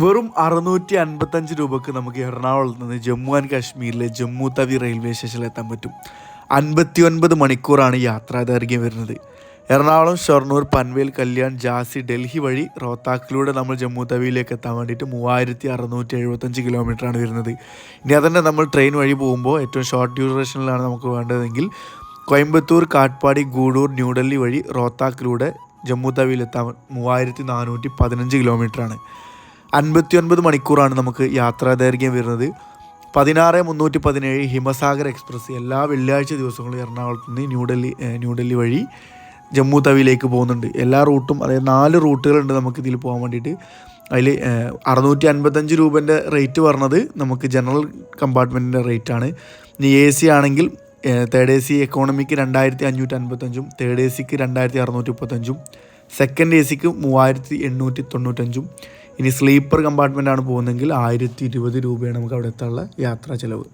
വെറും അറുന്നൂറ്റി അൻപത്തഞ്ച് രൂപക്ക് നമുക്ക് എറണാകുളത്ത് നിന്ന് ജമ്മു ആൻഡ് കാശ്മീരിലെ ജമ്മു തവി റെയിൽവേ സ്റ്റേഷനിൽ എത്താൻ പറ്റും. അൻപത്തി ഒൻപത് മണിക്കൂറാണ് യാത്രാ ദൈർഘ്യം വരുന്നത്. എറണാകുളം ഷൊർണൂർ പൻവേൽ കല്യാൺ ജാസി ഡൽഹി വഴി റോത്താക്കിലൂടെ നമ്മൾ ജമ്മു തവിയിലേക്ക് എത്താൻ വേണ്ടിയിട്ട് മൂവായിരത്തി അറുന്നൂറ്റി എഴുപത്തഞ്ച് കിലോമീറ്ററാണ് വരുന്നത്. ഇനി അതന്നെ നമ്മൾ ട്രെയിൻ വഴി പോകുമ്പോൾ ഏറ്റവും ഷോർട്ട് ഡ്യൂറേഷനിലാണ് നമുക്ക് വേണ്ടതെങ്കിൽ കോയമ്പത്തൂർ കാട്ട്പാടി ഗൂഡൂർ ന്യൂഡൽഹി വഴി റോത്താക്കിലൂടെ ജമ്മു തവിയിലെത്താൻ മൂവായിരത്തി നാനൂറ്റി പതിനഞ്ച് കിലോമീറ്ററാണ്. അൻപത്തി ഒൻപത് മണിക്കൂറാണ് നമുക്ക് യാത്രാ ദൈർഘ്യം വരുന്നത്. പതിനാറ് മുന്നൂറ്റി പതിനേഴ് ഹിമസാഗർ എക്സ്പ്രസ് എല്ലാ വെള്ളിയാഴ്ച ദിവസങ്ങളും എറണാകുളത്ത് നിന്ന് ന്യൂഡൽഹി ന്യൂഡൽഹി വഴി ജമ്മു തവിയിലേക്ക് പോകുന്നുണ്ട്. എല്ലാ റൂട്ടും അതായത് നാല് റൂട്ടുകളുണ്ട് നമുക്ക് ഇതിൽ പോകാൻ വേണ്ടിയിട്ട്. അതിൽ അറുന്നൂറ്റി അൻപത്തഞ്ച് രൂപേന്റെ റേറ്റ് പറഞ്ഞത് നമുക്ക് ജനറൽ കമ്പാർട്ട്മെന്റിന്റെ റേറ്റാണ്. ഇനി എ സി ആണെങ്കിൽ തേർഡ് എ സി എക്കോണമിക്ക് രണ്ടായിരത്തി അഞ്ഞൂറ്റി അൻപത്തഞ്ചും തേർഡ് എ സിക്ക് രണ്ടായിരത്തി അറുന്നൂറ്റി മുപ്പത്തഞ്ചും സെക്കൻഡ് എ സിക്ക് മൂവായിരത്തി എണ്ണൂറ്റി തൊണ്ണൂറ്റഞ്ചും ഇനി സ്ലീപ്പർ കമ്പാർട്ട്മെന്റ് ആണ് പോകുന്നതെങ്കിൽ ആയിരത്തി ഇരുപത് രൂപയാണ് നമുക്ക് അവിടെ എത്താനുള്ള യാത്രാ ചിലവ്.